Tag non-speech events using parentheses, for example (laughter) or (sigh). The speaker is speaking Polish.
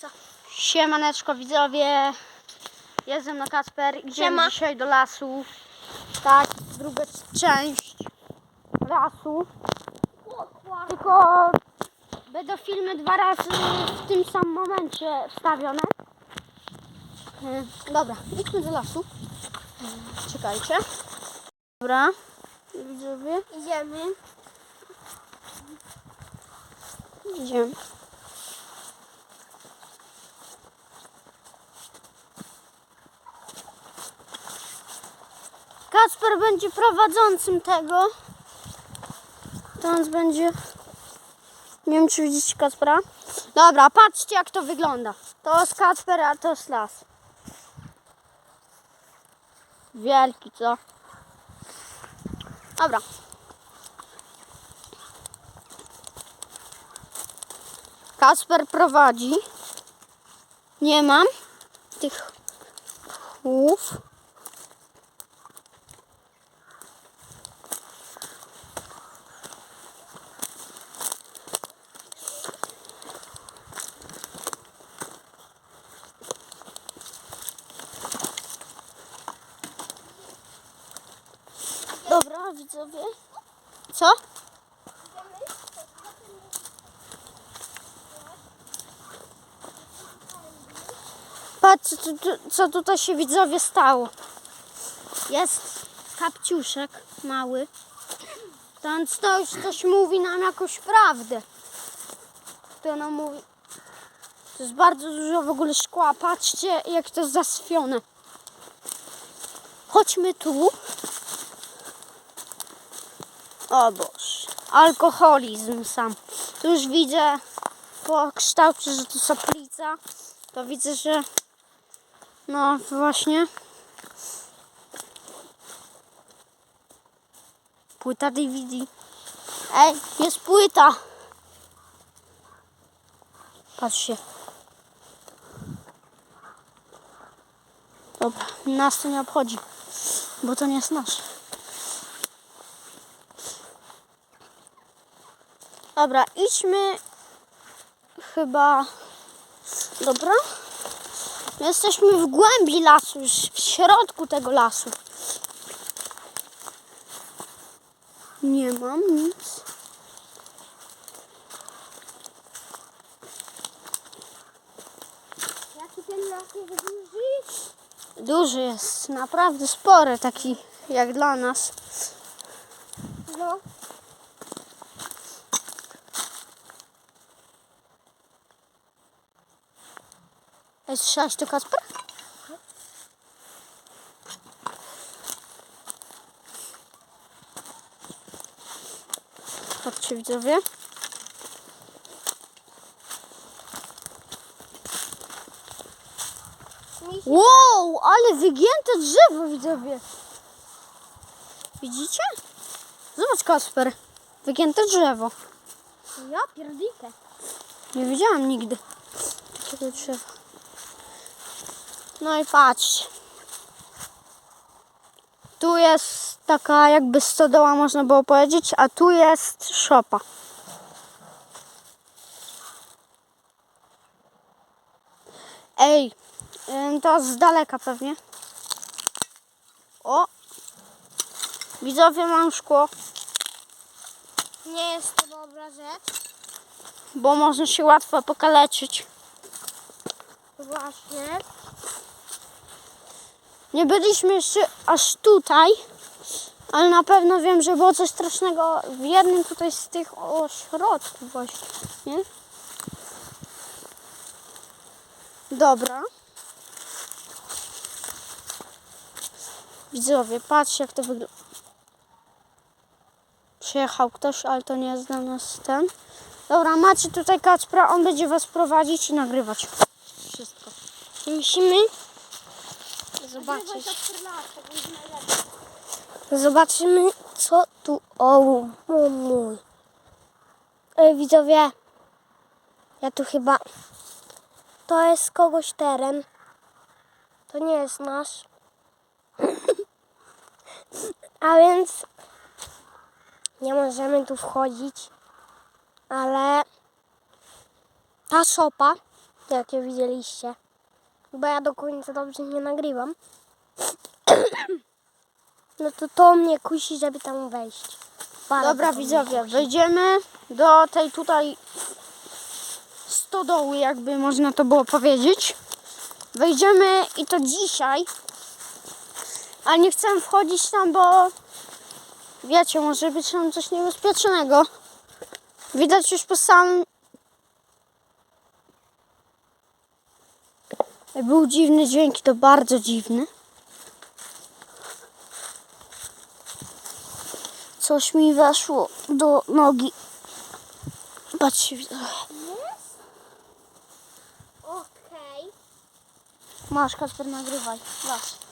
Co? Siemaneczko widzowie. Jestem na Kasper. Idziemy Siema. dzisiaj do lasu. Tak, druga część lasu. Tylko będą filmy dwa razy w tym samym momencie wstawione. E, Dobra, idźmy do lasu. Czekajcie. Dobra, widzowie, Idziemy. idziemy. Kasper będzie prowadzącym tego. Teraz będzie. Nie wiem, czy widzicie Kaspera. Dobra, patrzcie, jak to wygląda. To jest Kasper, a to jest las. Wielki, co? Dobra. Kasper prowadzi. Nie mam tych łów. Dobra, widzowie. Co? Patrzcie, co, tu- co tutaj się widzowie stało. Jest kapciuszek mały. Ten to już coś mówi nam jakąś prawdę. To nam mówi. To jest bardzo dużo w ogóle szkła. Patrzcie, jak to jest zaswione. Chodźmy tu. O Boż. Alkoholizm sam. Tu już widzę po kształcie, że to soplica. To widzę, że no właśnie. Płyta DVD. Ej, jest płyta. Patrzcie. Dobra, nas to nie obchodzi, bo to nie jest nasze. Dobra, idźmy chyba. Dobra. Jesteśmy w głębi lasu, już w środku tego lasu. Nie mam nic. Jaki ten las jest duży? Duży jest, naprawdę spory, taki jak dla nas. No. Ej, słyszałeś to, Kasper? Patrzcie, widzowie. Wow, ale wygięte drzewo, widzowie. Widzicie? Zobacz, Kasper. Wygięte drzewo. Ja pierdikę. Nie widziałam nigdy takiego drzewa. No i patrzcie. Tu jest taka jakby stodoła, można było powiedzieć, a tu jest szopa. Ej, to z daleka pewnie. O! Widzowie, mam szkło, Nie jest to dobra rzecz. bo można się łatwo pokaleczyć. Właśnie. Nie byliśmy jeszcze aż tutaj, ale na pewno wiem, że było coś strasznego w jednym tutaj z tych ośrodków właśnie, nie? Dobra. Widzowie, patrzcie jak to wygląda. Przyjechał ktoś, ale to nie jest dla nas ten. Dobra, macie tutaj Kacpra, on będzie was prowadzić i nagrywać. Wszystko. Musimy Zobaczymy, co tu. O, o mój. Ej, widzowie. Ja tu chyba. To jest kogoś teren. To nie jest nasz. (laughs) A więc nie możemy tu wchodzić. Ale ta szopa jakie widzieliście. Bo ja do końca dobrze nie nagrywam. (coughs) No to to mnie kusi, żeby tam wejść. Bardzo Dobra widzowie, wejdziemy do tej tutaj stodoły, jakby można to było powiedzieć. Wejdziemy i to dzisiaj. Ale nie chcę wchodzić tam, bo wiecie, może być tam coś niebezpiecznego. Widać już po samym... Był dziwny dźwięk, to bardzo dziwny. Coś mi weszło do nogi. Patrzcie, widzowie. Okej. Masz, Kasper, nagrywaj. Masz.